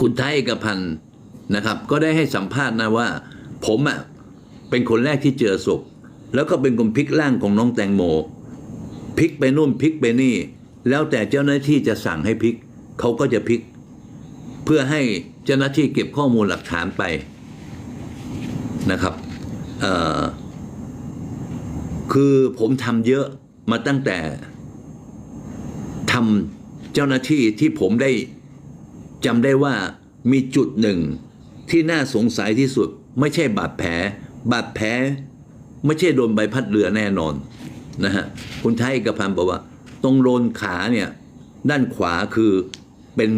คุณไทยเอกพันธ์นะครับ ก็ได้ให้สัมภาษณ์นะว่า ผมอะเป็นคนแรกที่เจอศพ แล้วก็เป็นคนพลิกร่างของน้องแตงโมพลิกไปนู่นพลิกไปนี่ แล้วแต่เจ้าหน้าที่จะสั่งให้พลิกเขาก็จะพลิก เพื่อให้เจ้าหน้าที่เก็บข้อมูลหลักฐานไปนะครับคือผมทำเยอะมาตั้งแต่ทำเจ้าหน้าที่ที่ผมได้ จำได้ว่ามีจุดหนึ่งที่น่าสงสัยที่สุด ไม่ใช่บาดแผล บาดแผลไม่ใช่โดนใบพัดเรือแน่นอนนะฮะคุณไทยเอกพันบอกว่า ตรงโลนขาเนี่ยด้านขวาคือเป็น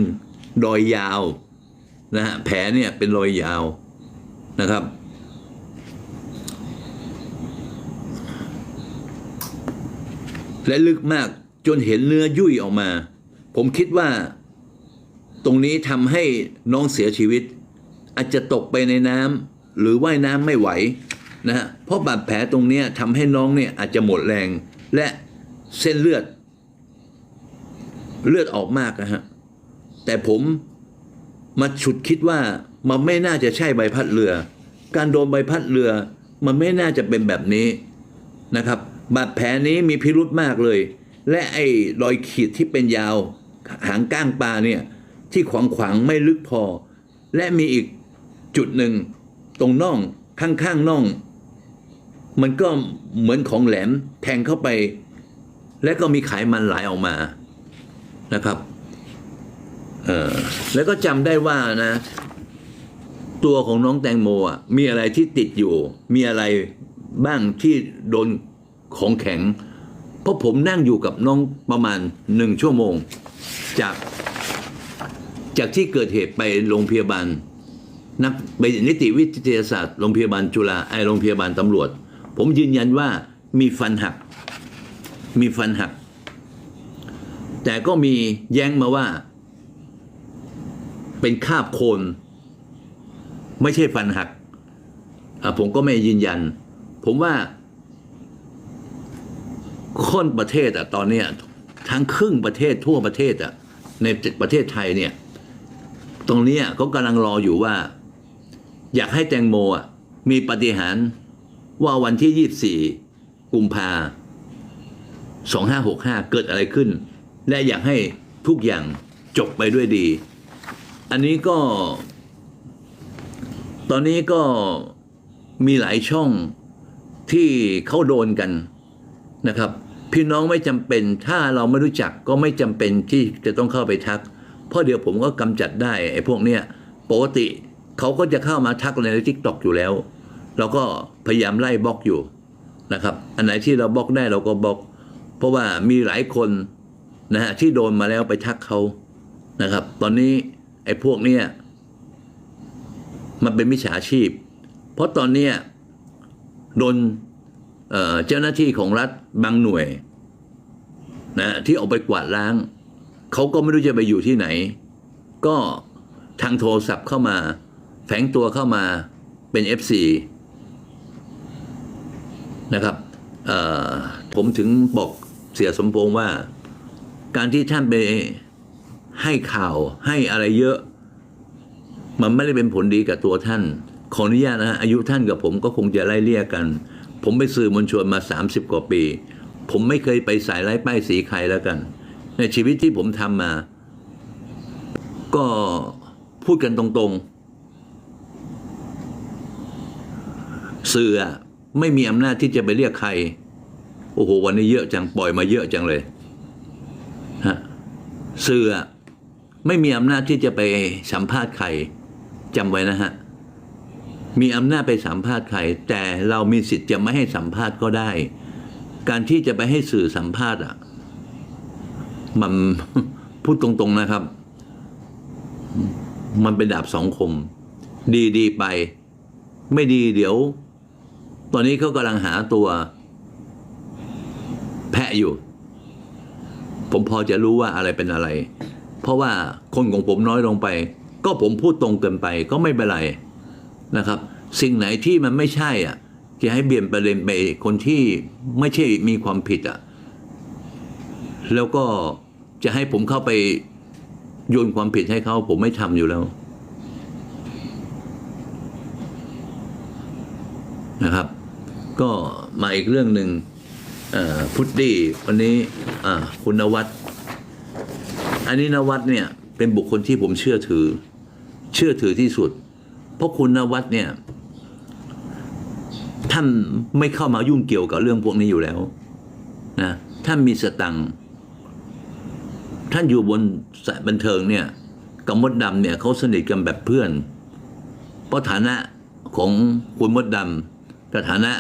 รอยยาวนะฮะแผลเนี่ยเป็นรอยยาวนะครับ และลึกมากจนเห็นเนื้อยุ่ยออกมา ผมคิดว่า ตรงนี้ทำให้น้องเสียชีวิต อาจจะตกไปในน้ำหรือว่ายน้ำไม่ไหวนะฮะเพราะบาดแผลตรงนี้ทำให้น้องเนี่ยอาจจะหมดแรง และเส้นเลือด เลือดออกมากนะฮะแต่ผมมาฉุดคิดว่ามันไม่น่าจะใช่ใบพัดเรือ การโดนใบพัดเรือ มันไม่น่าจะเป็นแบบนี้นะครับ บาดแผลนี้มีพิรุธมากเลย และไอ้รอยขีดที่เป็นยาว หางก้างปลาเนี่ย ที่ขวางขวางๆไม่ลึกพอ และมีอีกจุดหนึ่ง ตรงน่องข้างๆน่อง มันก็เหมือนของแหลมแทงเข้าไป และก็มีไขมันไหลออกมานะครับเออแล้วก็จำได้ว่านะ ตัวของน้องแตงโมอะมีอะไรที่ติดอยู่ มีอะไรบ้างที่โดนของแข็ง เพราะผมนั่งอยู่กับน้องประมาณหนึ่งชั่วโมง จาก จากที่เกิดเหตุไปโรงพยาบาลนักไปนิติวิทยาศาสตร์โรงพยาบาลจุฬาไอโรงพยาบาลตำรวจ ผมยืนยันว่ามีฟันหัก มีฟันหัก แต่ก็มีแย้งมาว่า เป็นคาบโคน ไม่ใช่ฟันหักผมก็ไม่ยืนยัน ผมว่าคนประเทศอะตอนเนี้ยทั้งครึ่งประเทศทั่วประเทศอะในประเทศไทยเนี่ย ตรงนี้เขากำลังรออยู่ว่า อยากให้แตงโมมีปฏิหารว่าวันที่ 24 กุมภา2565 เกิดอะไรขึ้น และอยากให้ทุกอย่างจบไปด้วยดี อันนี้ก็ ตอนนี้ก็มีหลายช่องที่เขาโดนกันนะครับ พี่น้องไม่จำเป็นถ้าเราไม่รู้จักก็ไม่จำเป็นที่จะต้องเข้าไปทัก เพราะเดี๋ยวผมก็กำจัดได้ไอ้พวกเนี้ยปกติเขาก็จะเข้ามาทักในทิกตอกอยู่แล้ว เราก็พยายามไล่บล็อกอยู่นะครับ อันไหนที่เราบล็อกได้เราก็บล็อก เพราะว่ามีหลายคนนะฮะที่โดนมาแล้วไปทักเขานะครับ ตอนนี้ไอ้พวกเนี้ยมันเป็นมิจฉาชีพ เพราะตอนเนี้ยโดนเอ่อเจ้าหน้าที่ของรัฐบางหน่วยนะที่ออกไปกวาดล้าง เขาก็ไม่รู้จะไปอยู่ที่ไหน ก็ทางโทรศัพท์เข้ามา แฝงตัวเข้ามาเป็น FC นะครับผมถึงบอกเสียสมพงษ์ว่า การที่ท่านไปให้ข่าวให้อะไรเยอะ มันไม่ได้เป็นผลดีกับตัวท่าน ขออนุญาตนะฮะอายุท่านกับผมก็คงจะไล่เลี่ยกัน ผมไปสื่อมวลชนมา 30 กว่าปี ผมไม่เคยไปสายไล่ป้ายสีใครแล้วกัน ในชีวิตที่ผมทำมา ก็พูดกันตรงๆ สื่อไม่มีอำนาจที่จะไปเรียกใคร โอ้โห วันนี้เยอะจัง ปล่อยมาเยอะจังเลยฮะสื่อไม่มีอำนาจที่จะไปสัมภาษณ์ใครจำไว้นะฮะ มีอำนาจไปสัมภาษณ์ใคร แต่เรามีสิทธิ์จะไม่ให้สัมภาษณ์ก็ได้ การที่จะไปให้สื่อสัมภาษณ์อะ มันพูดตรงๆนะครับ มันเป็นดาบสองคม ดีดีไป ไม่ดีเดี๋ยว ตอนนี้เขากำลังหาตัว แพะอยู่ ผมพอจะรู้ว่าอะไรเป็นอะไร เพราะว่าคนของผมน้อยลงไป ก็ผมพูดตรงเกินไปก็ไม่เป็นไรนะครับ สิ่งไหนที่มันไม่ใช่อะจะให้เบี่ยนประเด็นไปคนที่ไม่ใช่มีความผิดอะ แล้วก็จะให้ผมเข้าไปโยนความผิดให้เขาผมไม่ทำอยู่แล้วนะครับ ก็มาอีกเรื่องหนึ่งพุตตี้วันนี้คุณนวัดอันนี้นวัดเนี่ยเป็นบุคคลที่ผมเชื่อถือ เชื่อถือที่สุด เพราะคุณนวัดเนี่ย ท่านไม่เข้ามายุ่งเกี่ยวกับเรื่องพวกนี้อยู่แล้วนะท่านมีสตังค์ ท่านอยู่บนสายบันเทิงเนี่ยกับมดดำเนี่ยเขาสนิทกันแบบเพื่อน เพราะฐานะของคุณมดดำกับฐานะ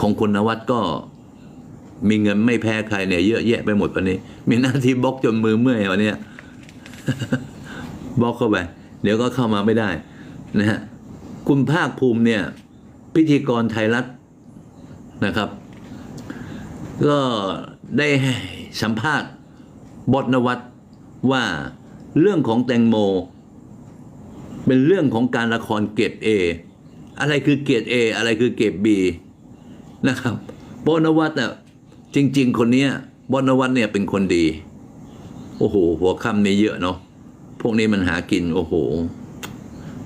ของคุณนวัดก็มีเงินไม่แพ้ใครเนี่ยเยอะแยะไปหมดวันนี้ มีหน้าที่บล็อกจนมือเมื่อยวันนี้บล็อกเข้าไปเดี๋ยวก็เข้ามาไม่ได้นะฮะคุณภาคภูมิเนี่ย พิธีกรไทยรัฐนะครับ ก็ได้สัมภาษณ์ บทนวัตว่าเรื่องของแตงโม เป็นเรื่องของการละครเกรดเออะไรคือเกรดเออะไรคือเกรดบีนะครับบทนวัตอะจริง ๆ คนเนี้ยบทนวัตเนี่ยเป็นคนดี โอ้โห หัวค่ำนี่เยอะเนาะพวกนี้มันหากินโอ้โห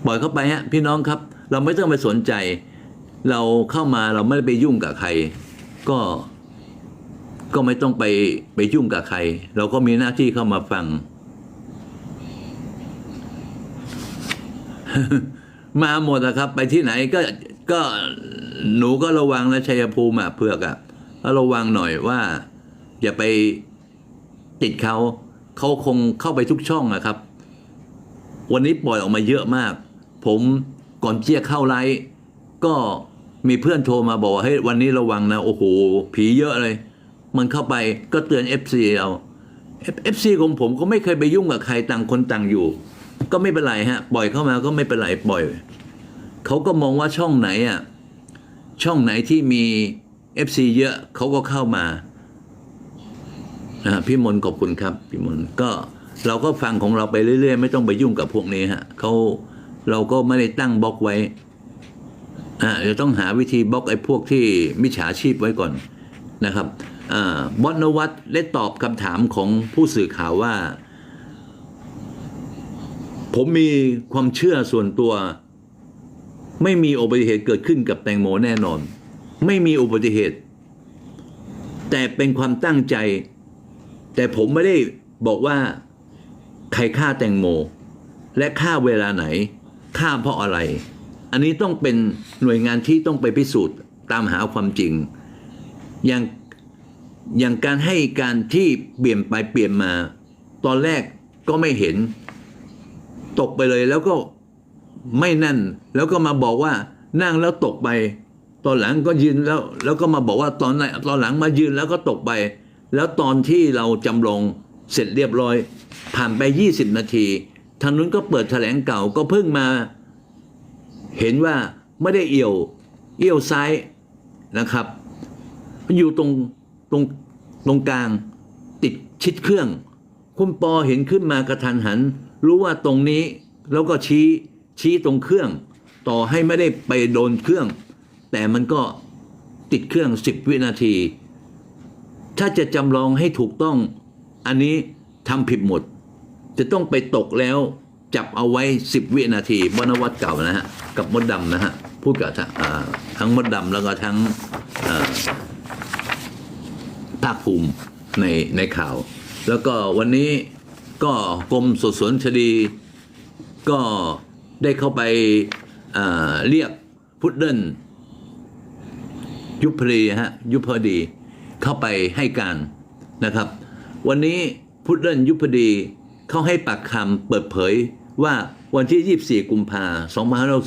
ปล่อยเข้าไปฮะพี่น้องครับ เราไม่ต้องไปสนใจ เราเข้ามาเราไม่ได้ไปยุ่งกับใคร ก็ ก็ไม่ต้องไปไปยุ่งกับใคร เราก็มีหน้าที่เข้ามาฟัง มาหมดอะครับ ไปที่ไหนก็ก็หนูก็ระวังนะชัยภูมิเผือกอะก็ระวังหน่อยว่า อย่าไปติดเขาเขาคงเข้าไปทุกช่องอะครับ วันนี้ปล่อยออกมาเยอะมาก ผมก่อนเจียเข้าไลฟ์ก็มีเพื่อนโทรมาบอกว่าเฮ้ยวันนี้ระวังนะ โอ้โห ผีเยอะเลย มันเข้าไปก็เตือน FC เรา FC ของผมก็ไม่เคยไปยุ่งกับใครต่างคนต่างอยู่ ก็ไม่เป็นไรฮะ ปล่อยเข้ามาก็ไม่เป็นไรปล่อย เขาก็มองว่าช่องไหนอะช่องไหนที่มี FC เยอะเขาก็เข้ามานะพี่มนขอบคุณครับพี่มนก็เราก็ฟังของเราไปเรื่อยๆ ไม่ต้องไปยุ่งกับพวกนี้ฮะเขาเราก็ไม่ได้ตั้งบล็อกไว้อ่าจะต้องหาวิธีบล็อกไอ้พวกที่มิจฉาชีพไว้ก่อนนะครับ บอสนวัตได้ตอบคำถามของผู้สื่อข่าวว่า ผมมีความเชื่อส่วนตัว ไม่มีอุบัติเหตุเกิดขึ้นกับแตงโมแน่นอน ไม่มีอุบัติเหตุ แต่เป็นความตั้งใจ แต่ผมไม่ได้บอกว่า ใครฆ่าแตงโม และฆ่าเวลาไหนฆ่าเพราะอะไร อันนี้ต้องเป็นหน่วยงานที่ต้องไปพิสูจน์ตามหาความจริง อย่าง อย่างการให้การที่เปลี่ยนไปเปลี่ยนมา ตอนแรกก็ไม่เห็น ตกไปเลยแล้วก็ไม่นั่น แล้วก็มาบอกว่านั่งแล้วตกไป ตอนหลังก็ยืนแล้ว แล้วก็มาบอกว่าตอนไหนตอนหลังมายืนแล้วก็ตกไป แล้วตอนที่เราจำลองเสร็จเรียบร้อย ผ่านไป 20 นาทีทางนู้นก็เปิดแถลงเก่าก็เพิ่งมา เห็นว่าไม่ได้เอี่ยว เอี่ยวซ้ายนะครับ อยู่ตรง ตรงตรงกลางติดชิดเครื่อง คุณปอเห็นขึ้นมากระทันหัน รู้ว่าตรงนี้แล้วก็ชี้ชี้ตรงเครื่อง ต่อให้ไม่ได้ไปโดนเครื่อง แต่มันก็ติดเครื่องสิบวินาที ถ้าจะจำลองให้ถูกต้อง อันนี้ทำผิดหมด จะต้องไปตกแล้วจับเอาไว้สิบวินาทีบนวัดเก่านะฮะ กับมดดำนะฮะ พูดกับทั้งมดดำแล้วก็ทั้งอ ภูมิในในข่าว แล้วก็วันนี้ก็กรมสอบสวนคดี ก็ได้เข้าไปอ่าเรียกพุดเดิลยุพดีฮะยุพดีเข้าไปให้การนะครับ วันนี้พุดเดิลยุพดีเข้าให้ปากคำเปิดเผยว่าวันที่ 24 กุมภาพันธ์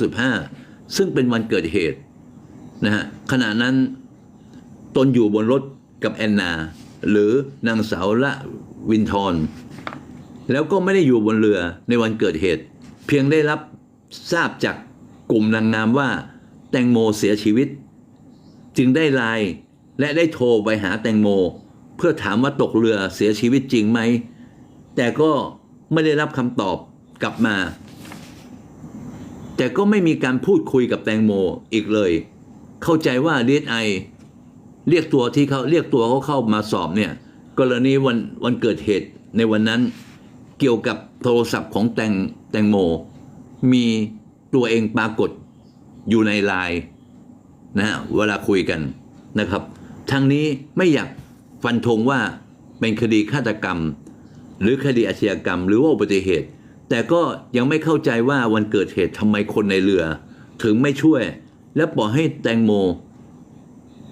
2565 ซึ่งเป็นวันเกิดเหตุนะฮะขณะนั้นตนอยู่บนรถ กับแอนนา หรือนางสาวละวินทรแล้วก็ไม่ได้อยู่บนเรือในวันเกิดเหตุ เพียงได้รับทราบจากกลุ่มนางงามว่า แตงโมเสียชีวิต จึงได้ไลน์และได้โทรไปหาแตงโม เพื่อถามว่าตกเรือเสียชีวิตจริงไหม แต่ก็ไม่ได้รับคำตอบกลับมา แต่ก็ไม่มีการพูดคุยกับแตงโมอีกเลย เข้าใจว่าดีไอ เรียกตัวที่เขาเรียกตัวเขาเข้ามาสอบเนี่ยกรณีวันวันเกิดเหตุในวันนั้นเกี่ยวกับโทรศัพท์ของแตงแตงโม มีตัวเองปรากฏอยู่ในไลน์นะฮะเวลาคุยกันนะครับทางนี้ไม่อยากฟันธงว่าเป็นคดีฆาตกรรม หรือคดีอาชญากรรม หรือว่าอุบัติเหตุ แต่ก็ยังไม่เข้าใจว่าวันเกิดเหตุทำไมคนในเรือ ถึงไม่ช่วย และปล่อยให้แตงโม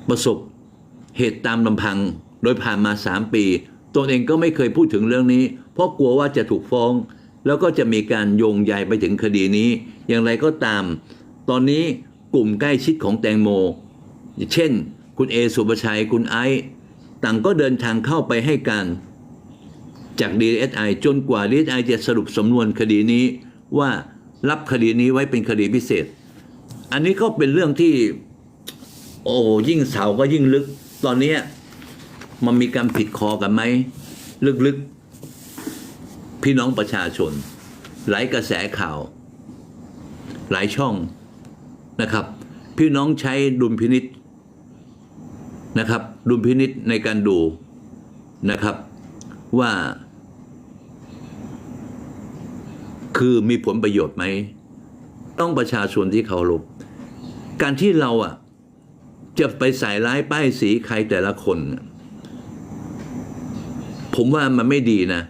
ประสบ เหตุตามลำพังโดยผ่านมาสามปีตนเองก็ไม่เคยพูดถึงเรื่องนี้ เพราะกลัวว่าจะถูกฟ้อง แล้วก็จะมีการโยงใยไปถึงคดีนี้ อย่างไรก็ตาม ตอนนี้กลุ่มใกล้ชิดของแตงโม เช่น คุณเอสุปชัยคุณไอซ์ต่างก็เดินทางเข้าไปให้การจาก DSI จนกว่า DSI จะสรุปสำนวนคดีนี้ว่ารับคดีนี้ไว้เป็นคดีพิเศษ อันนี้ก็เป็นเรื่องที่ โอ้ยิ่งเสาก็ยิ่งลึก ตอนนี้มันมีการผิดคอกันไหม ลึกๆ พี่น้องประชาชน หลายกระแสข่าว หลายช่องนะครับ พี่น้องใช้ดุลพินิษนะครับดุลพินิษในการดูนะครับว่า คือมีผลประโยชน์ไหม ต้องประชาชนที่เคารพการที่เราอะ จะไปใส่ร้ายป้ายสีใครแต่ละคน ผมว่ามันไม่ดีนะ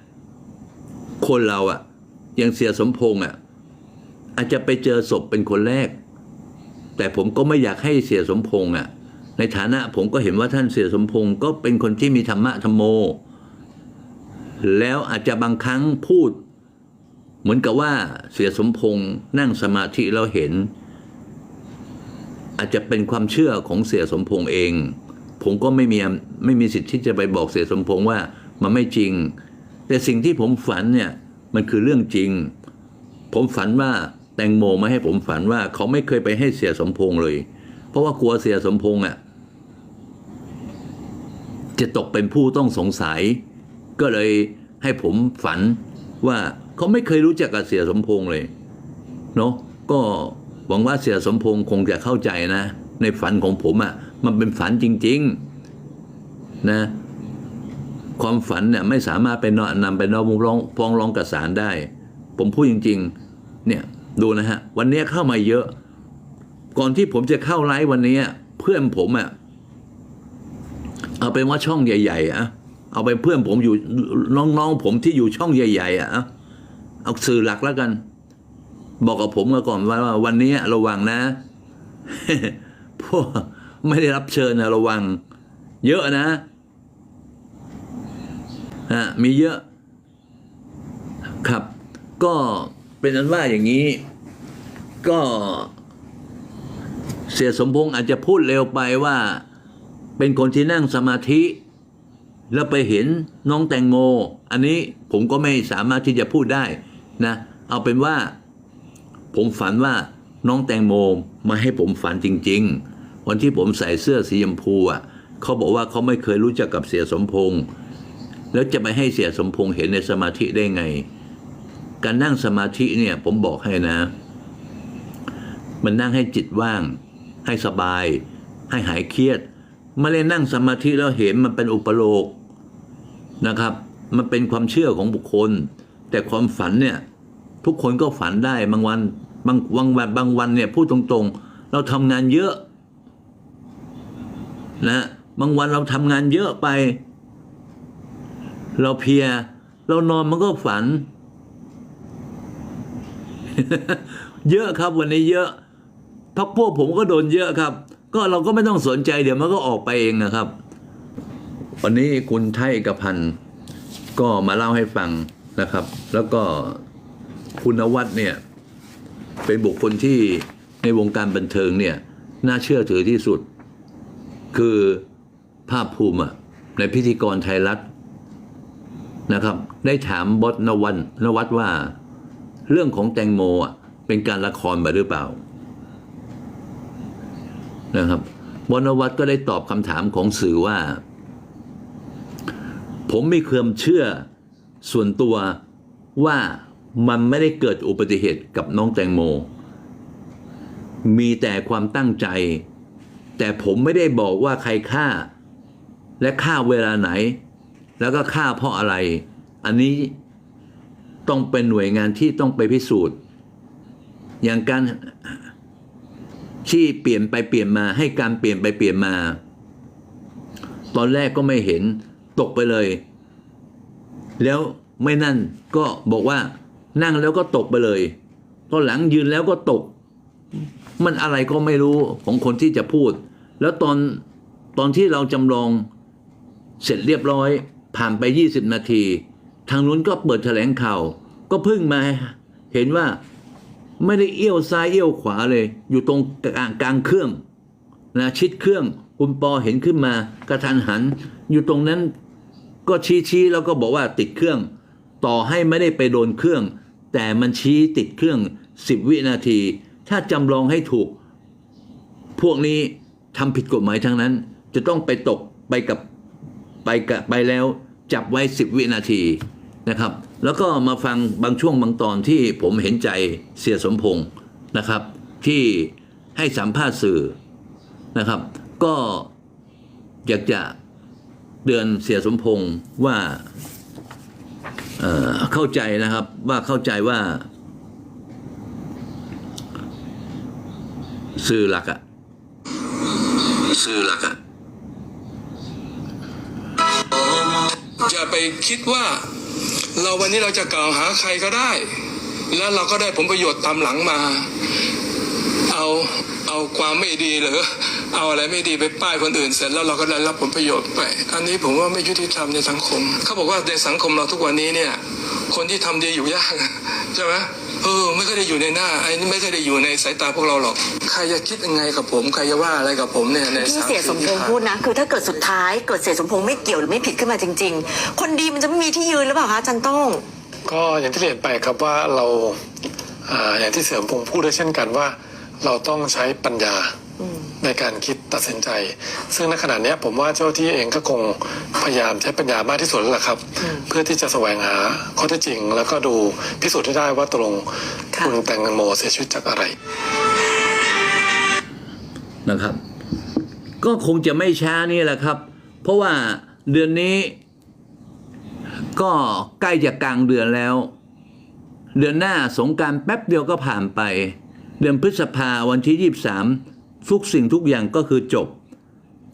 คนเราอะยังเสียสมพงษ์อะอาจจะไปเจอศพเป็นคนแรก แต่ผมก็ไม่อยากให้เสียสมพงษ์อะในฐานะผมก็เห็นว่าท่านเสียสมพงษ์ก็เป็นคนที่มีธรรมะธรรมโม แล้วอาจจะบางครั้งพูด เหมือนกับว่าเสียสมพงษ์นั่งสมาธิแล้วเห็น อาจจะเป็นความเชื่อของเสียสมพงษ์เอง ผมก็ไม่มีไม่มีสิทธิ์ที่จะไปบอกเสียสมพงษ์ว่ามันไม่จริง แต่สิ่งที่ผมฝันเนี่ยมันคือเรื่องจริง ผมฝันว่าแตงโมมาให้ผมฝันว่าเขาไม่เคยไปให้เสียสมพงษ์เลย เพราะว่ากลัวเสียสมพงษ์อะจะตกเป็นผู้ต้องสงสัย ก็เลยให้ผมฝันว่าเขาไม่เคยรู้จักกับเสียสมพงษ์เลยเนาะก็ หวังว่าเสียสมพงษ์คงจะเข้าใจนะ ในฝันของผมอะ่ะมันเป็นฝันจริง ๆนะ ความฝันเนี่ยไม่สามารถไปนอนำไปนองร้องฟ้องร้องกับศาลได้ ผมพูดจริง ๆ เนี่ยดูนะฮะ วันนี้เข้ามาเยอะ ก่อนที่ผมจะเข้าไลฟ์วันนี้เพื่อนผมอะ่ะเอาเป็นว่าช่องใหญ่ๆอะเอาไปเพื่อนผมอยู่น้องๆผมที่อยู่ช่องใหญ่ๆอะเอาสื่อหลักแล้วกัน บอกกับผมก่อนว่าวันนี้ระวังนะ พวกไม่ได้รับเชิญนะระวัง เยอะนะฮะมีเยอะ ครับ ก็เป็นอันว่าอย่างนี้ ก็เสียสมพงษ์อาจจะพูดเร็วไปว่า เป็นคนที่นั่งสมาธิ แล้วไปเห็นน้องแตงโม อันนี้ผมก็ไม่สามารถที่จะพูดได้นะ เอาเป็นว่า ผมฝันว่าน้องแตงโมมาให้ผมฝันจริง ๆ วันที่ผมใส่เสื้อสีชมพูอะเขาบอกว่าเขาไม่เคยรู้จักกับเสียสมพงษ์แล้วจะไปให้เสียสมพงษ์เห็นในสมาธิได้ไง การนั่งสมาธิเนี่ยผมบอกให้นะ มันนั่งให้จิตว่าง ให้สบาย ให้หายเครียดไม่ได้นั่งสมาธิแล้วเห็นมันเป็นอุปโลกนะครับ มันเป็นความเชื่อของบุคคล แต่ความฝันเนี่ย ทุกคนก็ฝันได้บางวันบางบางวันบางวันเนี่ยพูดตรงๆ เราทำงานเยอะนะบางวันเราทำงานเยอะไป เราเพีย เรานอนมันก็ฝัน เยอะครับวันนี้เยอะพักพวกผมก็โดนเยอะครับ ก็เราก็ไม่ต้องสนใจเดี๋ยวมันก็ออกไปเองนะครับ วันนี้คุณไทยเอกพันธ์ก็มาเล่าให้ฟังนะครับ แล้วก็ คุณนวัดเนี่ยเป็นบุคคลที่ในวงการบันเทิงเนี่ยน่าเชื่อถือที่สุด คือภาพภูมิในพิธีกรไทยรัฐนะครับ ได้ถามบอสนวันนวัดว่า เรื่องของแตงโมอะเป็นการละครมาหรือเปล่านะครับบอนวัตก็ได้ตอบคำถามของสื่อว่า ผมมีความเชื่อส่วนตัวว่า มันไม่ได้เกิดอุบัติเหตุกับน้องแตงโม มีแต่ความตั้งใจ แต่ผมไม่ได้บอกว่าใครฆ่า และฆ่าเวลาไหน แล้วก็ฆ่าเพราะอะไร อันนี้ต้องเป็นหน่วยงานที่ต้องไปพิสูจน์ อย่างการที่เปลี่ยนไปเปลี่ยนมาให้การเปลี่ยนไปเปลี่ยนมา ตอนแรกก็ไม่เห็นตกไปเลย แล้วไม่นั่นก็บอกว่า นั่งแล้วก็ตกไปเลยตอนหลังยืนแล้วก็ตก มันอะไรก็ไม่รู้ของคนที่จะพูด แล้วตอนตอนที่เราจำลองเสร็จเรียบร้อย ผ่านไป 20 นาที ทางนู้นก็เปิดแถลงข่าว ก็พิ่งมาเห็นว่าไม่ได้เอี้ยวซ้ายเอี้ยวขวาเลย อยู่ตรงกลางกลางเครื่องนะชิดเครื่องคุณปอเห็นขึ้นมากระทันหัน อยู่ตรงนั้นก็ชี้ชี้แล้วก็บอกว่าติดเครื่อง ต่อให้ไม่ได้ไปโดนเครื่อง แต่มันชี้ติดเครื่อง 10 วินาที ถ้าจำลองให้ถูก พวกนี้ทำผิดกฎหมายทั้งนั้น จะต้องไปตกไปกับไปกับไปแล้วจับไว้ 10 วินาทีนะครับ แล้วก็มาฟังบางช่วงบางตอนที่ผมเห็นใจเสียสมพงศ์นะครับ ที่ให้สัมภาษณ์สื่อนะครับ ก็อยากจะเตือนเสียสมพงศ์ว่า เข้าใจนะครับว่าเข้าใจว่า สื่อหลักอะสื่อหลักอะอย่าไปคิดว่า เราวันนี้เราจะกล่าวหาใครก็ได้ แล้วเราก็ได้ผลประโยชน์ตามหลังมา เอาเอาความไม่ดีหรือ เอาอะไรไม่ดีไปป้ายคนอื่นเสร็จแล้วเราก็ได้รับผลประโยชน์ไป อันนี้ผมว่าไม่ยุติธรรมในสังคม เขาบอกว่าในสังคมเราทุกวันนี้เนี่ย คนที่ทำดีอยู่ยากใช่ไหมเออไม่เคยได้อยู่ในหน้าไอ้นี่ไม่เคยได้อยู่ในสายตาพวกเราหรอก ใครจะคิดยังไงกับผมใครจะว่าอะไรกับผมเนี่ยในที่ามเสียสมพงษ์พูดนะ คือถ้าเกิดสุดท้ายเกิดเสียสมพงษ์ไม่เกี่ยวหรือไม่ผิดขึ้นมาจริง ๆ คนดีมันจะไม่มีที่ยืนหรือเปล่าคะอาจันโต้งก็อย่างที่เรียนไปครับว่าเราอ่าอย่างที่เสริมพงษ์พูดด้วยเช่นกันว่า เราต้องใช้ปัญญา ในการคิดตัดสินใจ ซึ่งในขณะเนี้ยผมว่าเจ้าที่เองก็คงพยายามใช้ปัญญามากที่สุดแล้วล่ะครับ เพื่อที่จะแสวงหาข้อเท็จจริง แล้วก็ดูพิสูจน์ให้ได้ว่าตกลงค่ะคุณแตงโมเสียชีวิตจากอะไรนะครับ ก็คงจะไม่ช้านี่แหละครับ เพราะว่าเดือนนี้ ก็ใกล้จะกลางเดือนแล้ว เดือนหน้าสงกรารแป๊บเดียวก็ผ่านไป เดือนพฤษภาวันที่23 ทุกสิ่งทุกอย่างก็คือจบ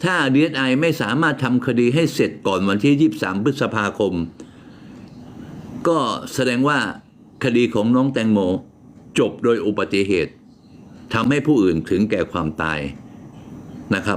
ถ้า DSI ไม่สามารถทำคดีให้เสร็จก่อนวันที่ 23 พฤษภาคม ก็แสดงว่าคดีของน้องแตงโม จบโดยอุบัติเหตุทำให้ผู้อื่นถึงแก่ความตายนะครับ